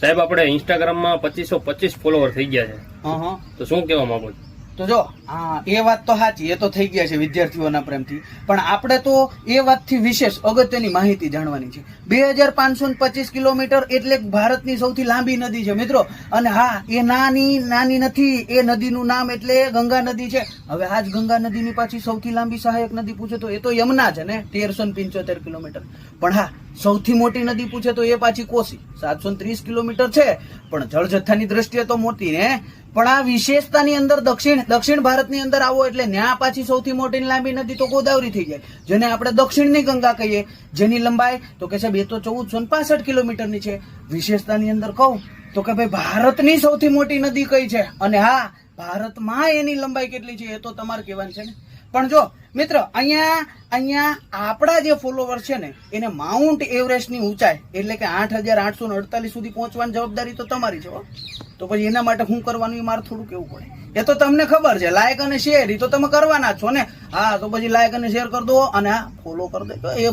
સાહેબ આપણે ઇન્સ્ટાગ્રામમાં પચીસો પચીસ ફોલોવર થઈ ગયા છે. તો શું કહેવા માંગો છો તો જો એ વાત તો સાચી, એ તો થઈ ગયા છે વિદ્યાર્થીઓના પ્રેમથી. પણ આપણે તો એ વાતથી વિશેષ અગત્યની માહિતી જાણવાની છે. બે હજાર પાંચસો પચીસ કિલોમીટર એટલે ભારતની સૌથી લાંબી નદી છે, મિત્રો. અને હા, એ નાની નાની નથી, એ નદીનું નામ એટલે ગંગા નદી છે. હવે આજ ગંગા નદીની પાછી સૌથી લાંબી સહાયક નદી પૂછે તો એ તો યમુના છે ને, તેરસો પંચોતેર કિલોમીટર. પણ હા, સૌથી મોટી નદી પૂછે તો એ પાછી કોસી, સાતસો ત્રીસ કિલોમીટર છે. પણ જળ જથ્થાની દ્રષ્ટિએ તો મોટી ને. પણ આ વિશેષતાની અંદર દક્ષિણ દક્ષિણ ભારતની અંદર આવો એટલે ન્યા પાછી સૌથી મોટી લાંબી નદી તો ગોદાવરી થઈ જાય. જેને આપણે દક્ષિણની ગંગા કહીએ, જેની લંબાઈ તો કે સાહેબ એ તો ચૌદસો ને પાસઠ કિલોમીટરની છે. વિશેષતાની અંદર કહું તો કે ભાઈ ભારતની સૌથી મોટી નદી કઈ છે? અને હા, ભારતમાં એની લંબાઈ કેટલી છે એ તો તમારે કહેવાનું છે ને? પણ જો, મિત્ર, અહીંયા અહીંયા આપણા જે ફોલોવર છે ને, એને માઉન્ટ એવરેસ્ટની ઊંચાઈ, એટલે કે આઠ હજાર આઠસો અડતાલીસ સુધી પહોંચવાની જવાબદારી તો તમારી છે તો પછી એના માટે શું કરવાનું એ મારે થોડું કેવું પડે. એ તો તમને ખબર છે લાયક અને શેર એ તો તમે કરવાના છો ને. હા, તો પછી લાયક અને શેર કરી દો અને ફોલો કરી દો. એ